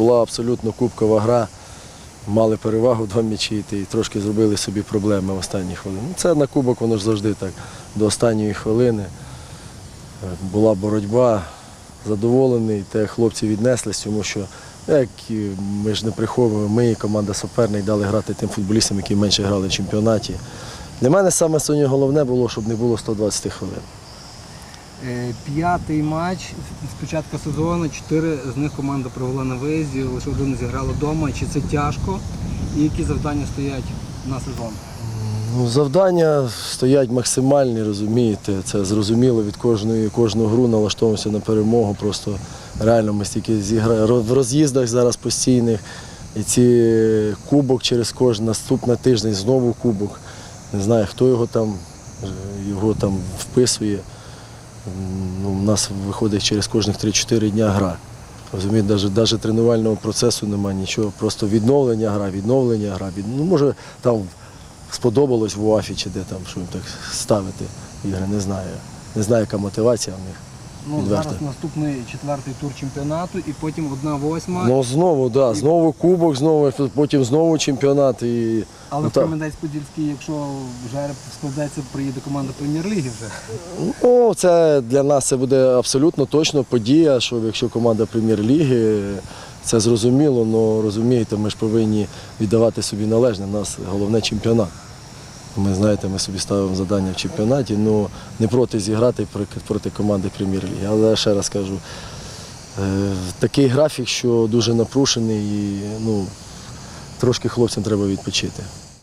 була абсолютно кубкова гра. Мали перевагу два м'ячі і трошки зробили собі проблеми в останні хвилини. Ну, Це на кубок, воно ж завжди так. До останньої хвилини Е, була боротьба, задоволений, те хлопці віднеслись, тому що як ми ж не приховуємо, ми і команда суперник дали грати тим футболістам, які менше грали в чемпіонаті. Для мене саме сьогодні головне було, щоб не було 120 хвилин. Е, П'ятий матч з початку сезону. Чотири з них команда провела на виїзді, лише один зіграла вдома. Чи це тяжко? І які завдання стоять на сезон? Ну, завдання стоять максимальні, розумієте. Це зрозуміло від кожної кожну гру налаштовуємося на перемогу. Просто реально ми стільки зіграємо в роз'їздах зараз постійних. І ці кубок через кожен наступний тиждень знову кубок. Не знаю, хто його там, е, його там вписує. Ну, у нас виходить через кожних 3-4 дня гра. Розумієте, навіть, навіть тренувального процесу немає нічого, просто відновлення гра, відновлення гра. Ну, може, там сподобалось в УАФі чи де там, що їм так ставити ігри, не знаю. Не знаю, яка мотивація в них. Ну, зараз наступний четвертий тур чемпіонату і потім одна восьма. Ну знову, да, знову кубок, знову, потім знову чемпіонат. І, Але ну, в. Кам'янець-Подільський, якщо жереб складеться, приїде команда прем'єр-ліги вже. Ну, це для нас це буде абсолютно точно подія, що якщо команда прем'єр-ліги, це зрозуміло, але розумієте, ми ж повинні віддавати собі належне. У нас головне чемпіонат. Ми знаєте, ми собі ставимо завдання в чемпіонаті, але не проти зіграти проти команди прем'єр-ліги. Але ще раз кажу, е, такий графік, що дуже напрушений і ну, трошки хлопцям треба відпочити.